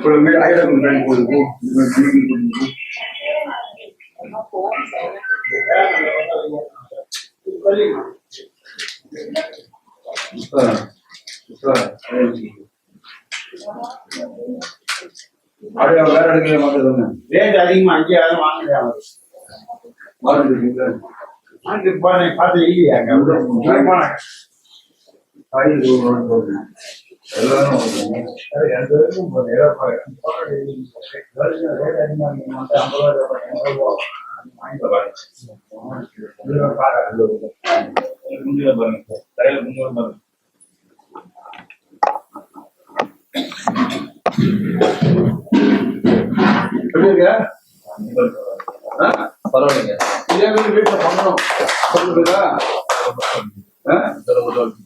குழம்பு ஐடம் பண்ணி போடுவோம் அப்படியா வேற இடத்துல மாட்டதுங்க ரேட் அதிகமா அங்கேயாவது வாங்குறாங்க வாங்குறீங்களா வாங்கிட்டு போனேன் பார்த்து இல்லையா? அங்கே ஐந்து போடுறேன் பரவாயில்லைங்க. இதே மாதிரி வீட்டுல பண்ணணும்? சொல்லுறதா வசந்தி இருக்கு பாருங்க இருக்காயா இருந்தாலும் சொல்லுங்க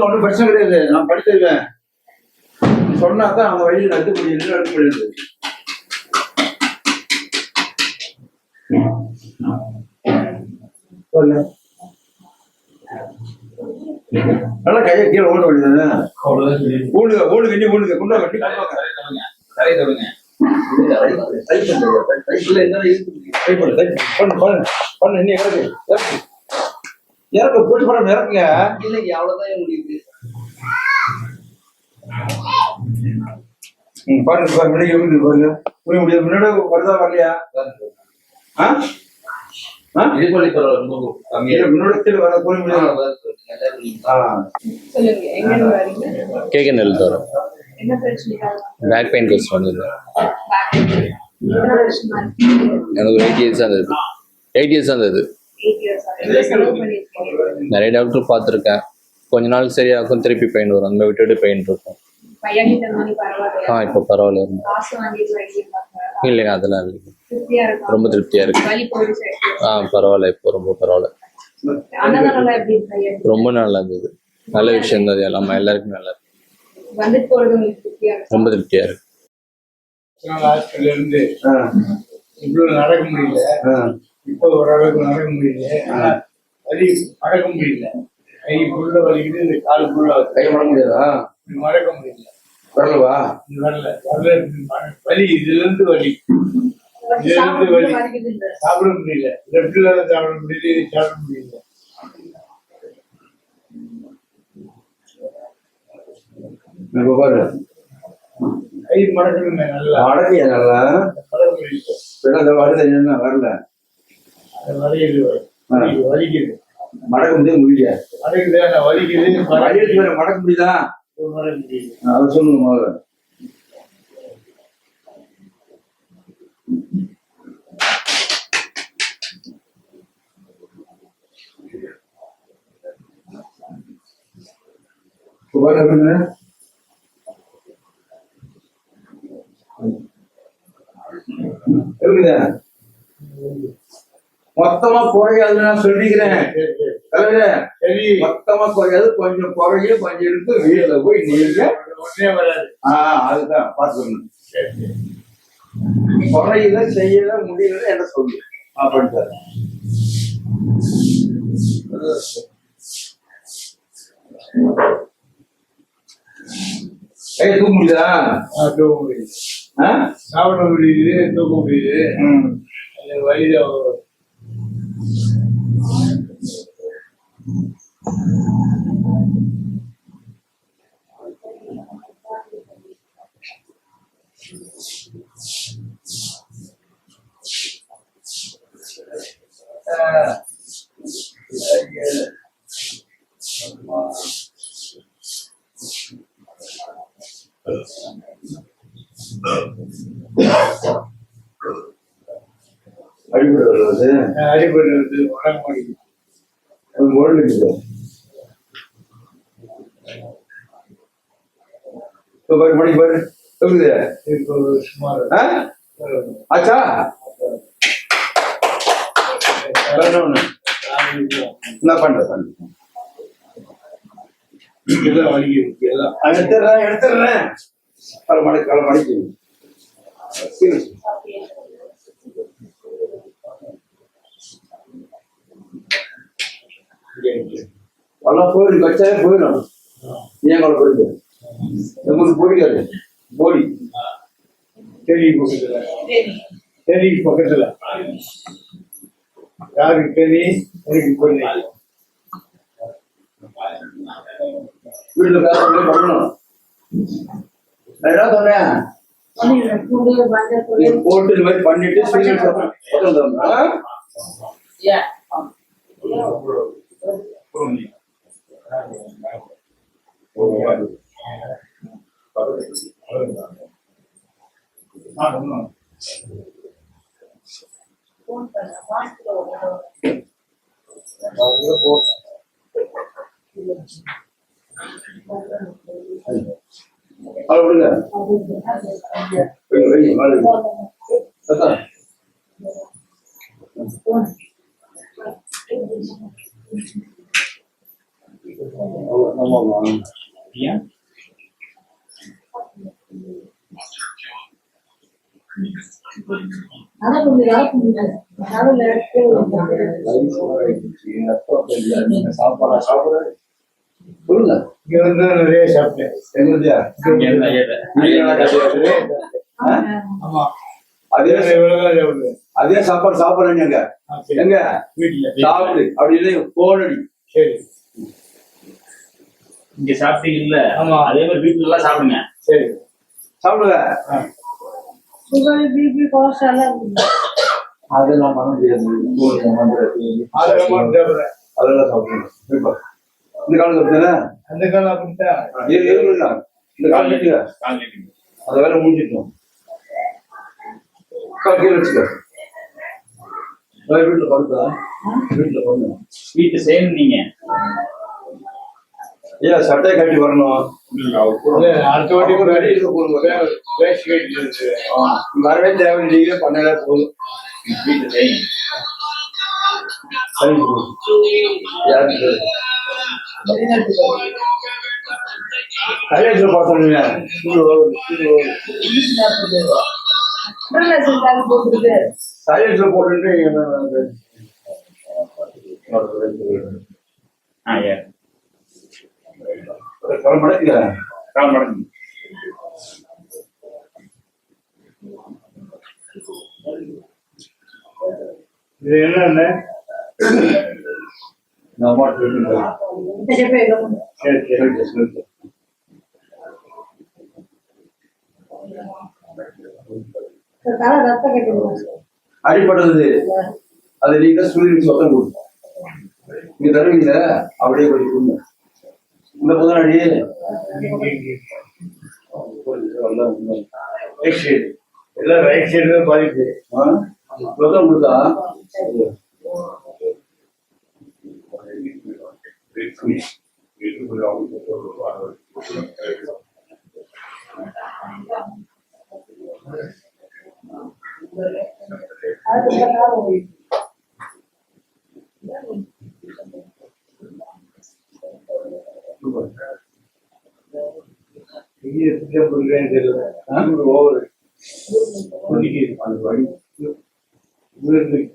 ஒன்றும் பிரச்சனை கிடையாது. நான் படித்திருக்கேன் சொன்னா அவங்க வழியில் நடத்த முடியும் நடத்த முடியாது நல்லா கையை கீழே ஓட வேண்டியது. ஊழுக ஊழுக இன்னி ஊழுக குண்டா கட்டி பண்ணு இன்னும் இறக்கு. போட்டு பண்ண இறக்குங்க. இல்லைங்க அவ்வளவுதான் முடியுது. பாருங்க பாருங்க முன்னாடி பாருங்க. புரிய முடியாது. முன்னாடி வருதா வரலையா? ஆ? ஆ? இது பண்ணி பரவாயில்ல ரொம்ப கம்மியா இல்ல முன்னாடி வர புரிய முடியாது ஆ. சொல்லுங்க எங்க இருந்து வரீங்க? கேகே நெல் தோறும் பேக் பெயின் கோர்ஸ் வந்திருந்தேன் எனக்கு ஒரு எயிட் இயர்ஸ் இருந்தது. எயிட் இயர்ஸ் இருந்தது. நிறைய டாக்டர் பார்த்துருக்கேன். கொஞ்ச நாள் சரியாகும் திருப்பி பெயின் வரும். அந்த விட்டுட்டு பெயின் இருக்கும். ஆ இப்போ பரவாயில்ல. இல்லைங்க அதெல்லாம் இல்லை திருப்தியா இருக்கும் ரொம்ப திருப்தியா இருக்கு. ஆ பரவாயில்ல இப்போ ரொம்ப பரவாயில்ல. அன்னதானம் எப்படி இருக்கு ரொம்ப நல்லா இருந்தது. நல்ல விஷயம் தான் அது எல்லாமே எல்லாருக்கும் நல்லா இருக்கு. ரொம்ப திருப்தியா இருக்கு. இருந்து ஆ இவ்வளவு நடக்க முடியல. இப்போ ஓரளவுக்கு நடக்க முடியல. வலி மடக்க முடியல. கை புள்ள வலிக்குது இந்த கால் புள்ள கை பண்ண முடியாதா? மடக்க முடியல. வரலவா இது வரல வரல. வலி இதுல இருந்து வலி. இதுல இருந்து வலி. சாப்பிட முடியல. லெப்ட்ல சாப்பிட முடியல இது சாப்பிட முடியல. இப்ப பாரு. கை மடக்கணுங்க நல்லா. அடக்கிய நல்லா? இந்த வருது என்ன? வரல. அது வலிக்குது வலி- வலிக்குது. மடக்க முடியாது? முடியல மடக்குது வலிக்குது. மடக்க முடியுதா? அதை சொல்லுங்க முதல்ல எப்படிங்க மொத்தமா குறையாதுன்னு நான் சொல்லிக்கிறேன். மொத்தமா குறையாது கொஞ்சம் குறையும் கொஞ்சம் எடுத்து வீட்டுல போய் நீங்க உடனே வராது. ஆஹ் அதுதான் சரி. குறையில செய்யல முடியல என்ன சொல்லு? அப்படின்ட்டு ஏய் தூக்க முடியுதா? தூக்க முடியுது? சாப்பிட முடியுது தூக்க முடியுது. வழியில அடிப்படை வந்து உடம்பு. அது இப்போ பாரு மணிக்கு பாரு. இருக்குது இப்போ சுமார் ஆச்சா? வேற ஒண்ணு என்ன பண்ற? பண்ணு எல்லாம் வலிக்குது எல்லாம் அவன் எடுத்துடுறேன். மணிக்கு. எல்லாம் போயிடும் கச்சாவே போயிடும். ஏன் கொலை போயிடுது உங்களுக்கு பிடிக்காது போடி. தேனி பக்கத்துல. தேனி பக்கத்துல. யாருக்கு தேனி? எனக்கு பொண்ணு. வீட்டுல பண்ணணும் நான் என்ன சொன்னேன்? போட்டு இந்த மாதிரி பண்ணிட்டு Only. Alhamdulillah. Baik, baik, mari. Datang. Thank you. சாப்பிட சொல்லுங்க இங்க வந்து நிறைய சாப்பிட்டேன். ஆமா. அதே அதே சாப்பாடு சாப்பிடுறேங்க எங்க. எங்க வீட்டுல சாப்பிடு அப்படின்னு கோடடி சரி இங்க சாப்பிட்டீங்கல்ல ஆமா. அதே மாதிரி வீட்டுல எல்லாம் சாப்பிடுங்க சரி சாப்பிடுங்க. சுகர் பிபி கொலஸ்ட்ரால் அதெல்லாம் பண்ண முடியாது அதெல்லாம் சாப்பிடுறேன் அதெல்லாம் இப்ப இந்த காலத்துல அப்படித்தானே அந்த காலம் இருங்க. இந்த காலம் வேலை முடிஞ்சிட்டோம் கீழே வச்சுக்க வீட்டுல படுத்தா? வீட்டுல வீட்டு செய்யணும் நீங்க. ஏன் சட்டையை கட்டி வரணும்? இல்ல, அடுத்த வாட்டி வெளியே இருக்க போடுங்க. வே- வேஷ்டி கட்டிட்டு இருக்கு. வரவே தேவை நீங்களே பண்ணல போதும். வீட்டு செய்யுங்க சரி யாருக்கு கல்யாணத்துல பார்த்தோங்க கால் மடங்குங்க இது என்னன்னு? நான் மாட்டு சரி சரி. தலை ரத்தம் கட்டிடுவோம் அடிப்பட்டது அது நீங்க சூரியன் சொத்தம் கொடுக்கும் நீங்க தருவீங்க அப்படியே கொஞ்சம் கொடுங்க. இந்த புதனடி ரைட் சைடு எல்லாம் ரைட் சைடு தான் பாதிப்பு சொத்தம் கொடுத்தா? காலம் இங்கே திட்டம் கொடுக்குறேன்னு தெரியல ஓவர் அந்த வழி இவருக்கு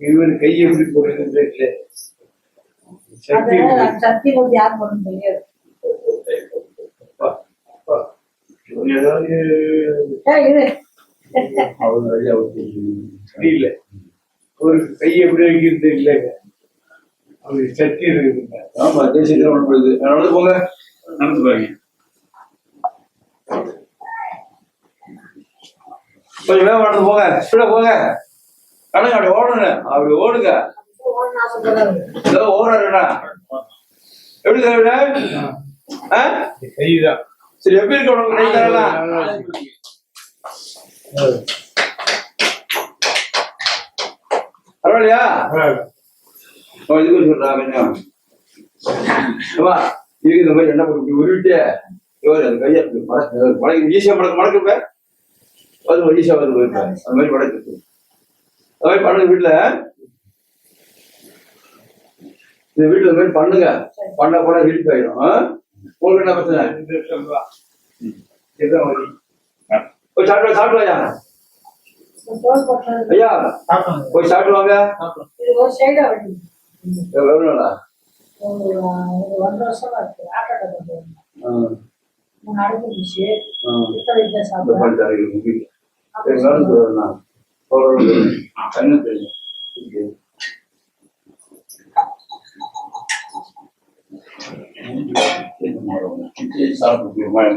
இவர் கை எப்படி போடுறதுன்னு தெரியல சக்தி யார் பண்ண முடியாது ஏதாவது தெரியல. ஒரு கை எப்படி வைக்கிறது தெரியலங்க அவருக்கு சக்தி இருக்குங்க ஆமா தேசிய திருமணம் நடந்து போங்க. நடந்து பாருங்க கொஞ்சம் வேகம் நடந்து போங்க. ஸ்பீடா போங்க. கடங்க அப்படி ஓடணும் அப்படி ஓடுங்க. ஏதோ ஓடுறா எப்படி திராவிட கைதான். சரி எப்படி இருக்கு உனக்கு? கை தரலாம் பரவாயில்லையா? அவன் இது சொல்றான் கொஞ்சம் ஏம்மா, இதுக்கு இந்த மாதிரி என்ன பண்ணி உருவிட்டு இவர் அந்த கையை மடக்கு மடக்கு ஈஸியா மடக்கு மடக்கு அது ஈஸியா வந்து போயிருப்பேன் அந்த மாதிரி மடக்கு அது மாதிரி பண்ணுங்க வீட்டுல இந்த வீட்டுல இந்த மாதிரி பண்ணுங்க. பண்ண போனா ஹீட் ஆயிடும்? உங்களுக்கு என்ன பிரச்சனை? இதுதான் வழி. போய் சாப்பிட்டு சாப்பிடுவாயா தோல் போட்டது ஐயா போய் சாப்பிட்டு வாங்க இது ஒரு சைடா வண்டி எவ்வளவு நாளா ஒரு ஒரு ஒன்றரை வருஷமா இருக்கு ஆட்டோ கட்டு ஆ, மூணு அடைஞ்சிருச்சு ஆ. இப்ப வீட்டுல இந்த சாப்பிடுறேன் மாதிரி தரீங்க உங்க வீட்டுல. சரி, வேணும் சொல்றேன் நான். சொல்றேன் சொல்றேன். என்ன தெரியும் ஓகே. சாப்பிட்டு மை-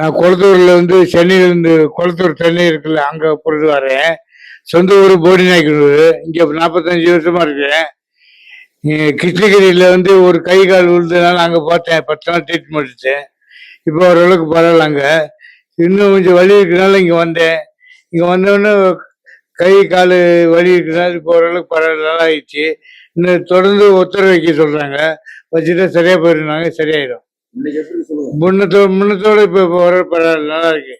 நான் கொளத்தூர்ல இருந்து சென்னையில இருந்து கொளத்தூர் சென்னை இருக்குல்ல அங்க பொறுத்து வரேன். சொந்த ஊர் போடி நாய்க்கனூர் இங்க நாற்பத்தஞ்சு வருஷமா இருக்கேன் கிருஷ்ணகிரியில வந்து ஒரு கை கால் விழுந்ததுனால அங்க பார்த்தேன். பத்து நாள் ட்ரீட்மெண்ட் எடுத்தேன். இப்போ ஓரளவுக்கு பரவாயில்ல அங்க. இன்னும் கொஞ்சம் வலி இருக்கனால இங்க வந்தேன். இங்க வந்தோடனே கை கால் வலி இருக்கனால இப்போ ஓரளவுக்கு பரவாயில்ல நல்லா ஆயிடுச்சு. தொடர்ந்து ஒத்துழைப்பு வைக்க சொல்றாங்க. வச்சுட்டா சரியா போயிருந்தாங்க சரியாயிடும். இன்னைக்கு எப்படி சொல்லுங்க? முன்னத்தோட முன்னத்தோட இப்ப வர பரவாயில்ல நல்லா இருக்கு.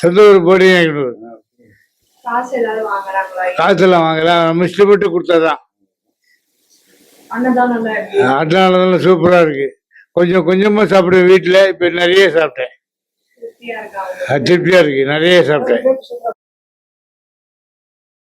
சொந்த ஒரு போடி காசு காசெல்லாம் வாங்கலாம் நம்ம இஷ்டப்பட்டு கொடுத்தாதான். அதனால தான் சூப்பரா இருக்கு. கொஞ்சம் கொஞ்சமா சாப்பிடுவேன் வீட்டுல இப்ப நிறைய சாப்பிட்டேன். திருப்தியா இருக்கு? நிறைய சாப்பிட்டேன்.